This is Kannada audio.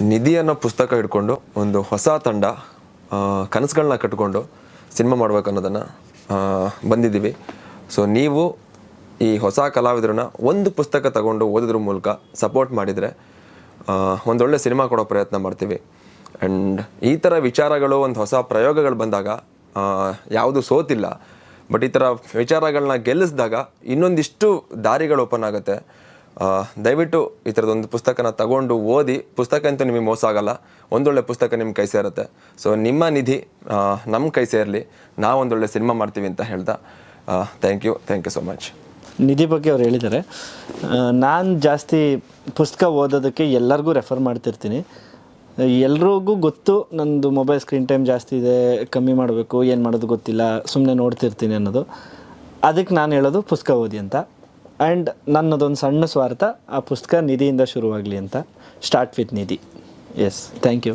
ನಿಧಿ ಅನ್ನೋ ಪುಸ್ತಕ ಹಿಡ್ಕೊಂಡು ಒಂದು ಹೊಸ ತಂಡ ಕನಸುಗಳನ್ನ ಕಟ್ಕೊಂಡು ಸಿನಿಮಾ ಮಾಡ್ಬೇಕು ಅನ್ನೋದನ್ನು ಬಂದಿದ್ದೀವಿ. ಸೊ ನೀವು ಈ ಹೊಸ ಕಲಾವಿದರನ್ನ ಒಂದು ಪುಸ್ತಕ ತಗೊಂಡು ಓದಿದ್ರ ಮೂಲಕ ಸಪೋರ್ಟ್ ಮಾಡಿದರೆ ಒಂದೊಳ್ಳೆ ಸಿನಿಮಾ ಕೊಡೋ ಪ್ರಯತ್ನ ಮಾಡ್ತೀವಿ. ಆ್ಯಂಡ್ ಈ ಥರ ವಿಚಾರಗಳು, ಒಂದು ಹೊಸ ಪ್ರಯೋಗಗಳು ಬಂದಾಗ ಯಾವುದು ಸೋತಿಲ್ಲ. ಬಟ್ ಈ ಥರ ವಿಚಾರಗಳನ್ನ ಗೆಲ್ಲಿಸಿದಾಗ ಇನ್ನೊಂದಿಷ್ಟು ದಾರಿಗಳು ಓಪನ್ ಆಗುತ್ತೆ. ದಯವಿಟ್ಟು ಈ ಥರದೊಂದು ಪುಸ್ತಕನ ತಗೊಂಡು ಓದಿ, ಪುಸ್ತಕ ಅಂತೂ ನಿಮಗೆ ಮೋಸ ಆಗಲ್ಲ. ಒಂದೊಳ್ಳೆ ಪುಸ್ತಕ ನಿಮ್ಮ ಕೈ ಸೇರುತ್ತೆ. ಸೊ ನಿಮ್ಮ ನಿಧಿ ನಮ್ಮ ಕೈ ಸೇರಲಿ. ನಾವು ಒಂದೊಳ್ಳೆ ಸಿನಿಮಾ ಮಾಡ್ತೀವಿ ಅಂತ ಹೇಳ್ತಾ thank you thank you so much Nidhi ಬಗ್ಗೆ ಅವ್ರು ಹೇಳಿದ್ದಾರೆ. ನಾನು ಜಾಸ್ತಿ ಪುಸ್ತಕ ಓದೋದಕ್ಕೆ ಎಲ್ಲರಿಗೂ ರೆಫರ್ ಮಾಡ್ತಿರ್ತೀನಿ. ಎಲ್ರಿಗೂ ಗೊತ್ತು ನಂದು ಮೊಬೈಲ್ ಸ್ಕ್ರೀನ್ ಟೈಮ್ ಜಾಸ್ತಿ ಇದೆ, ಕಮ್ಮಿ ಮಾಡಬೇಕು, ಏನು ಮಾಡೋದು ಗೊತ್ತಿಲ್ಲ ಸುಮ್ಮನೆ ನೋಡ್ತಿರ್ತೀನಿ ಅನ್ನೋದು. ಅದಕ್ಕೆ ನಾನು ಹೇಳೋದು ಪುಸ್ತಕ ಓದಿ ಅಂತ. ಆ್ಯಂಡ್ ನನ್ನದೊಂದು ಸಣ್ಣ ಸ್ವಾರ್ಥ ಆ ಪುಸ್ತಕ ನಿಧಿಯಿಂದ ಶುರುವಾಗಲಿ ಅಂತ. Start with Nidhi. Yes thank you